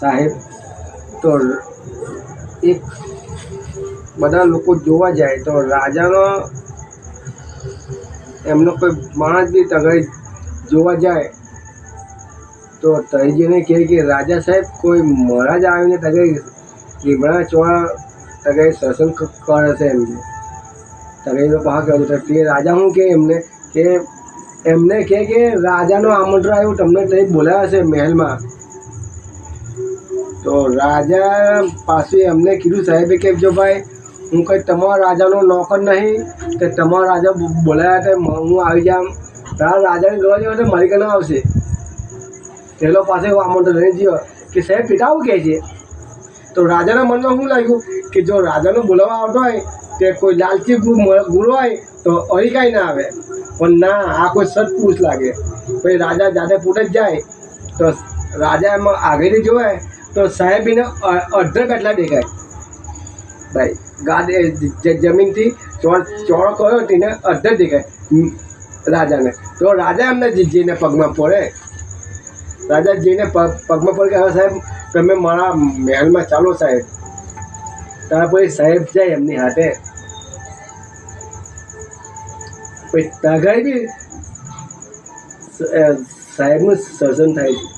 સાહેબ, તો એક બધા લોકો જોવા જાય તો રાજાનો એમનો કોઈ માણસ બી તગડી જોવા જાય તો તૈજીને કહે કે રાજા સાહેબ, કોઈ મહારાજ આવીને તગડી લીમડા ચોળા તગડી સત્સંગ કરે છે એમને. તગડી લોકો હા કહેવું તો તે રાજા શું કે એમને કે એમને કહે કે રાજાનું આમંત્રણ આવ્યું, તમને ત્યાં બોલાવ્યા છે મહેલમાં. તો રાજા પાસે એમને કીધું સાહેબે કે જો ભાઈ, હું કંઈ તમારા રાજાનો નોકર નહીં, કે તમારા રાજા બોલાયા તે હું આવી જામ તારા રાજાને ગવા જેવા તો મારી કને આવશે. પેલો પાસે આમંત્રણ લઈને જ્યો કે સાહેબ, પિતા આવું કહે છે? તો રાજાના મનમાં શું લાગ્યું? કે જો રાજાનો બોલાવવા આવતો હોય તે કોઈ લાલચી ગુ- મ- ગુરુ હોય, તો અહીં કાંઈ ના આવે. પણ ના, આ કોઈ સત્પુરુષ લાગે. પછી રાજા જાતે પૂટે જ જાય. તો રાજા એમાં આગળ જોવે તો સાહેબ એને અ- કેટલા દેખાય. ભાઈ, ગાદ જમીનથી ચોરો કહ્યો તેને અડધા દેખાય. રાજાને. તો રાજા એમને જઈને પગમાં પડે, રાજા જઈને પગ પગમાં પડે કે, હા, સાહેબ, તમે મારા મહેલમાં ચાલો સાહેબ. તારા પછી સાહેબ જાય એમની હાથે. પછી તગાઈ બી સાહેબનું સર્જન થાય છે.